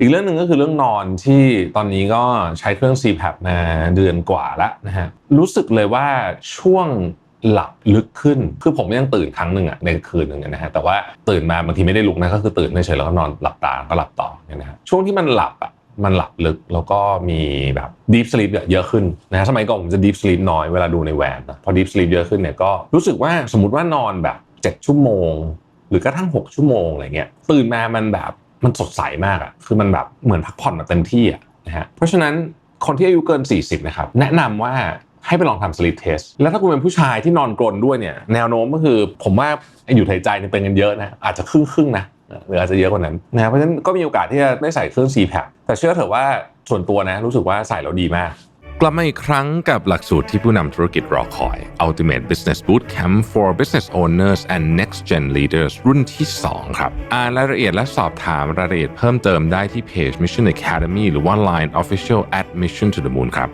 อีกเรื่องหนึ่งก็คือเรื่องนอนที่ตอนนี้ก็ใช้เครื่อง CPAP มาเดือนกว่าแล้วนะฮะรู้สึกเลยว่าช่วงหลับลึกขึ้น คือผมยังตื่นครั้งหนึ่งอะในคืนหนึ่งนะฮะ แต่ว่าตื่นมาบางทีไม่ได้ลุกนะ ก็คือตื่นเฉยๆแล้วก็นอนหลับตาก็หลับต่อเนี่ยนะฮะ ช่วงที่มันหลับอะมันหลับลึกแล้วก็มีแบบ deep sleep เยอะขึ้นนะฮะ สมัยก่อนผมจะ deep sleep น้อยเวลาดูในแวนนะ พอ deep sleep เยอะขึ้นเนี่ยก็รู้สึกว่าสมมติว่านอนแบบ 7 ชั่วโมง หรือกระทั่ง 6 ชั่วโมงอะไรเงี้ย ตื่นมามันแบบ มันสดใสมากอะคือมันแบบเหมือนพักผ่อนมาเต็มที่อะนะฮะเพราะฉะนั้นคนที่อายุเกิน 40 นะครับ แนะนำว่าให้ไปลองทำสลิปเทส แล้วถ้าคุณเป็นผู้ชายที่นอนกรนด้วยเนี่ย แนวโน้มก็คือผมว่าอยู่หายใจเนี่ยเป็นกันเยอะนะ อาจจะครึ่งครึ่งนะ หรืออาจจะเยอะกว่านั้นนะ เพราะฉะนั้นก็มีโอกาสที่จะได้ใส่เครื่อง CPAP แต่เชื่อเถอะว่าส่วนตัวนะรู้สึกว่าใส่แล้วดีมาก กลับมาอีกครั้งกับหลักสูตรที่ผู้นำธุรกิจรอคอย Ultimate Business Bootcamp for Business Owners and Next Gen Leaders รุ่นที่ 2 ครับ อ่านรายละเอียดและสอบถามรายละเอียดเพิ่มเติมได้ที่เพจ Mission Academy หรือว่า Line Official at Mission to the Moon ครับ